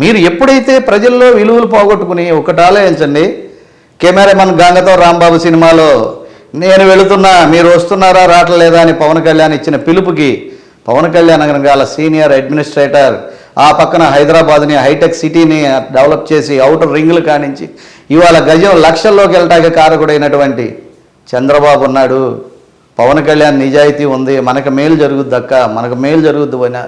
మీరు ఎప్పుడైతే ప్రజల్లో విలువలు పోగొట్టుకుని ఒకటి ఆలోచించండి కెమెరామన్ గంగతో రాంబాబు సినిమాలో నేను వెళుతున్నా మీరు వస్తున్నారా రావట్లేదా అని పవన్ కళ్యాణ్ ఇచ్చిన పిలుపుకి పవన్ కళ్యాణ్ గల సీనియర్ అడ్మినిస్ట్రేటర్ ఆ పక్కన హైదరాబాద్ని హైటెక్ సిటీని డెవలప్ చేసి అవుటర్ రింగులు కానించి ఇవాళ గజం లక్షల్లోకి వెళ్ళటానికి కారకుడైనటువంటి చంద్రబాబు ఉన్నాడు. పవన్ కళ్యాణ్ నిజాయితీ ఉంది మనకు మేలు జరుగుద్ది అక్క మనకు మేలు జరుగుద్ది పోయినా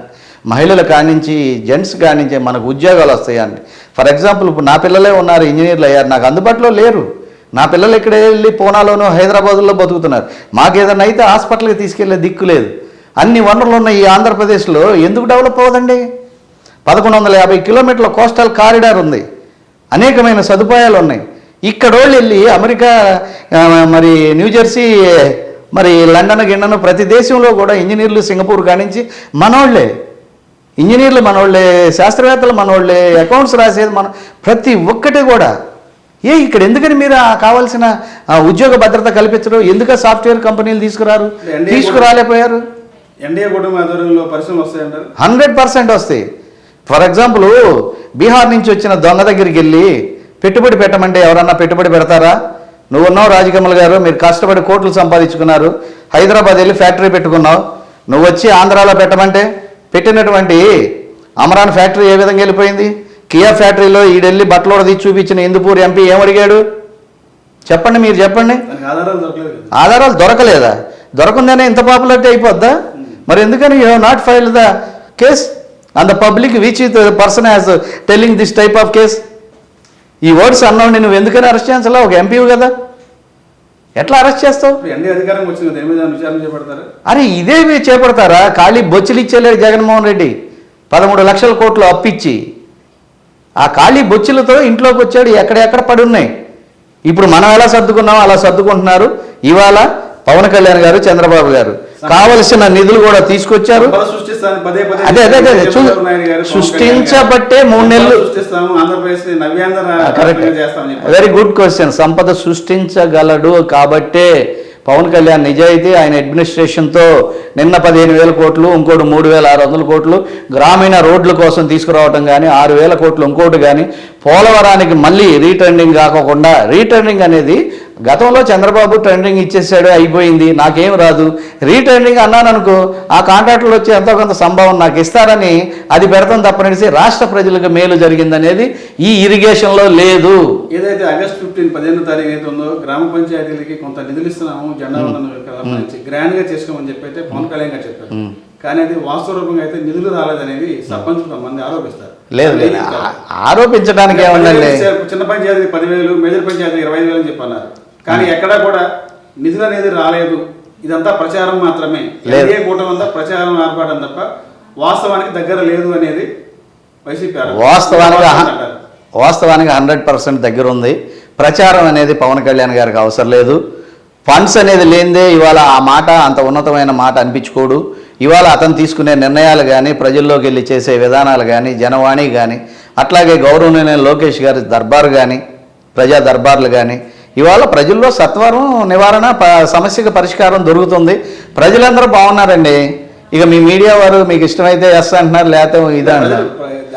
మహిళల కానించి జెంట్స్ కానించి మనకు ఉద్యోగాలు వస్తాయండి. ఫర్ ఎగ్జాంపుల్ ఇప్పుడు నా పిల్లలే ఉన్నారు ఇంజనీర్లు అయ్యారు నాకు అందుబాటులో లేరు. నా పిల్లలు ఇక్కడ వెళ్ళి పూనాలోనూ హైదరాబాదులో బతుకుతున్నారు. మాకు ఏదైనా అయితే హాస్పిటల్కి తీసుకెళ్ళే దిక్కు లేదు. అన్ని వనరులు ఉన్న ఈ ఆంధ్రప్రదేశ్లో ఎందుకు డెవలప్ అవ్వదండి? పదకొండు వందల యాభై కిలోమీటర్ల కోస్టల్ కారిడార్ ఉంది. అనేకమైన సదుపాయాలు ఉన్నాయి. ఇక్కడ వాళ్ళు వెళ్ళి అమెరికా మరి న్యూజెర్సీ మరి లండన్ గిన్నను ప్రతి దేశంలో కూడా ఇంజనీర్లు సింగపూర్ కానించి మనోళ్ళే. ఇంజనీర్లు మనోళ్ళే శాస్త్రవేత్తలు మనోళ్ళే అకౌంట్స్ రాసేది మన ప్రతి ఒక్కటి కూడా. ఏ ఇక్కడ ఎందుకని మీరు కావాల్సిన ఉద్యోగ భద్రత కల్పించడం ఎందుకు సాఫ్ట్వేర్ కంపెనీలు తీసుకురారు? ఎన్డీఏ ఆధ్వర్యంలో పరిశ్రమలు వస్తాయంటారు? హండ్రెడ్ పర్సెంట్ వస్తాయి. ఫర్ ఎగ్జాంపుల్ బీహార్ నుంచి వచ్చిన దొంగ దగ్గరికి వెళ్ళి పెట్టుబడి పెట్టమంటే ఎవరన్నా పెట్టుబడి పెడతారా? నువ్వు ఉన్నావు రాజకమల్ గారు మీరు కష్టపడి కోట్లు సంపాదించుకున్నారు. హైదరాబాద్ వెళ్ళి ఫ్యాక్టరీ పెట్టుకున్నావు. నువ్వు వచ్చి ఆంధ్రాలో పెట్టమంటే పెట్టినటువంటి అమరాన్ ఫ్యాక్టరీ ఏ విధంగా వెళ్ళిపోయింది? కియా ఫ్యాక్టరీలో ఈడెళ్ళి బట్టలు తీసి చూపించిన ఇందుపూర్ ఎంపీ ఏమడిగాడు చెప్పండి మీరు చెప్పండి. ఆధారాలు దొరకలేదు దొరకందనే ఇంత పాపులారిటీ అయిపోద్దా? మరి ఎందుకని you not file the case? And the public which the person has telling this type of case ఈ వర్డ్స్ అన్నావు నువ్వు ఎందుకని అరెస్ట్ చేయించాలా ఒక ఎంపీవి కదా. ఎట్లా అరెస్ట్ చేస్తావు? అరే ఇదే మీరు చేపడతారా? ఖాళీ బొచ్చులు ఇచ్చేలేడు జగన్మోహన్ రెడ్డి. పదమూడు లక్షల కోట్లు అప్పిచ్చి ఆ ఖాళీ బొచ్చులతో ఇంట్లోకి వచ్చాడు ఎక్కడెక్కడ పడి ఉన్నాయి ఇప్పుడు మనం ఎలా సర్దుకున్నామో అలా సర్దుకుంటున్నారు. ఇవాళ పవన్ కళ్యాణ్ గారు చంద్రబాబు గారు. కావలసిన నిధులు కూడా తీసుకొచ్చారు. అదే అదే అదే సృష్టించబట్టే మూడు నెలలు. వెరీ గుడ్ క్వశ్చన్ సంపద సృష్టించగలడు కాబట్టే పవన్ కళ్యాణ్ నిజాయితీ ఆయన అడ్మినిస్ట్రేషన్తో నిన్న పదిహేను వేల కోట్లు ఇంకోటి మూడు వేల ఆరు వందల కోట్లు గ్రామీణ రోడ్ల కోసం తీసుకురావటం కానీ ఆరు వేల కోట్లు ఇంకోటి కానీ పోలవరానికి మళ్ళీ రీటర్నింగ్ కాకోకుండా రీటర్నింగ్ అనేది గతంలో చంద్రబాబు టెండరింగ్ ఇచ్చేసాడు అయిపోయింది. నాకేం రాదు. రీటెండరింగ్ అన్నాను అనుకో ఆ కాంట్రాక్టులు వచ్చి ఎంతో కొంత సంభవం నాకు ఇస్తారని అది పెడతాం తప్పనిసి రాష్ట్ర ప్రజలకు మేలు జరిగిందనేది ఈ ఇరిగేషన్లో లేదు. ఏదైతే ఆగస్ట్ ఫిఫ్టీన్ పదిహేను తారీఖు అయితే ఉందో గ్రామ పంచాయతీలకి కొంత నిధులు ఇస్తున్నాము జెండా గ్రాండ్గా చేసుకోమని చెప్పి అయితే పవన్ కళ్యాణ్ గారు చెప్పారు. కానీ అది వాస్తవ రూపంగా అయితే నిధులు రాలేదనేది సర్పంచ్ కొంతమంది ఆరోపిస్తారు. లేదు లేదు. ఆరోపించడానికి చిన్న పంచాయతీ పదివేలు మేజర్ పంచాయతీ ఇరవై ఐదు వేలు అని చెప్పన్నారు. కానీ ఎక్కడా కూడా నిధులు అనేది రాలేదు ఇదంతా ప్రచారం మాత్రమే. ఎన్డీఏ కూటమి అంతా ప్రచారం ఆర్పాటం తప్ప వాస్తవానికి దగ్గర లేదు అనేది వైసీపీ. వాస్తవానికి. వాస్తవానికి హండ్రెడ్ పర్సెంట్ దగ్గర ఉంది ప్రచారం అనేది పవన్ కళ్యాణ్ గారికి అవసరం లేదు ఫండ్స్ అనేది లేనిదే ఇవాళ ఆ మాట అంత ఉన్నతమైన మాట అనిపించుకోడు ఇవాళ అతను తీసుకునే నిర్ణయాలు కానీ ప్రజల్లోకి వెళ్ళి చేసే విధానాలు కానీ జనవాణి కానీ అట్లాగే గౌరవనీయ లోకేష్ గారి దర్బార్ కానీ ప్రజా దర్బార్లు కానీ ఇవాళ ప్రజల్లో సత్వరం నివారణ ప- సమస్యకు పరిష్కారం దొరుకుతుంది. ప్రజలందరూ బాగున్నారండి. ఇక మీ మీడియా వారు మీకు ఇష్టమైతే ఎస్ అంటున్నారు లేకపోతే ఇదే అంటున్నారు.